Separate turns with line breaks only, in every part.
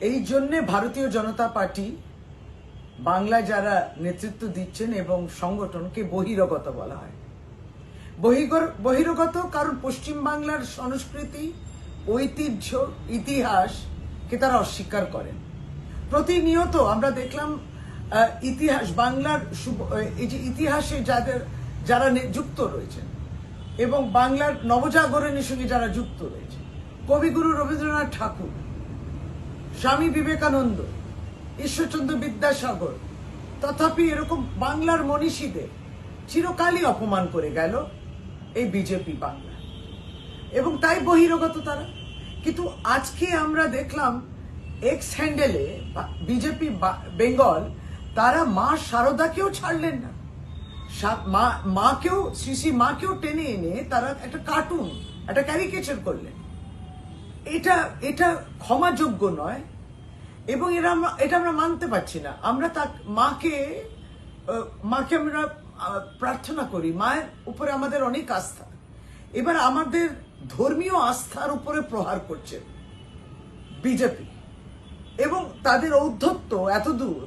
এই জন্যে ভারতীয় জনতা পার্টি বাংলায় যারা নেতৃত্ব দিচ্ছেন এবং সংগঠনকে বহিরগত বলা হয়। বহিরগত কারণ পশ্চিম বাংলার সংস্কৃতি, ঐতিহ্য ইতিহাসকে তারা অস্বীকার করেন। প্রতিনিয়ত আমরা দেখলাম ইতিহাস, বাংলার এই যে ইতিহাসে যাদের, যারা যুক্ত রয়েছেন এবং বাংলার নবজাগরণের সঙ্গে যারা যুক্ত রয়েছে কবিগুরু রবীন্দ্রনাথ ঠাকুর স্বামী বিবেকানন্দ, ঈশ্বরচন্দ্র বিদ্যাসাগর, তথাপি এরকম বাংলার মনীষীদের চিরকালই অপমান করে গেল এই বিজেপি বাংলা। এবং তাই বহিরগত তারা। কিন্তু আজকে আমরা দেখলাম এক্স হ্যান্ডেলে বিজেপি বেঙ্গল তারা মা শারদাকেও ছাড়লেন না। মা- মাকেও শ্রী মাকেও টেনে এনে তারা একটা কার্টুন একটা ক্যারিকেচার করলেন। এটা এটা ক্ষমাযোগ্য নয়। এবং এরা আমরা, এটা আমরা মানতে পারছি না। আমরা তা মাকে মাকে আমরা প্রার্থনা করি। মায়ের উপরে আমাদের অনেক আস্থা। এবার আমাদের ধর্মীয় আস্থার উপরে প্রহার করছে বিজেপি। এবং তাদের ঔদ্ধত্য এত দূর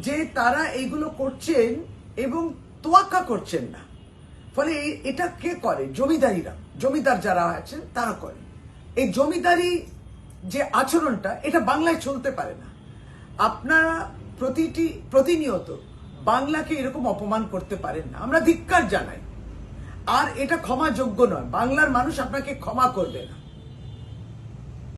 যে তারা এইগুলো করছেন এবং তোয়াক্কা করছেন না। ফলে এটা কে করে? জমিদারিরা। জমিদার যারা আছেন, তারা করে। এই জমিদারি যে আচরণটা, এটা বাংলায় চলতে পারে না। আপনারা প্রতিটি, প্রতিনিয়ত বাংলাকে এরকম অপমান করতে পারেন না। আমরা ধিক্কার জানাই। আর এটা ক্ষমাযোগ্য নয়। বাংলার মানুষ আপনাকে ক্ষমা করবে না।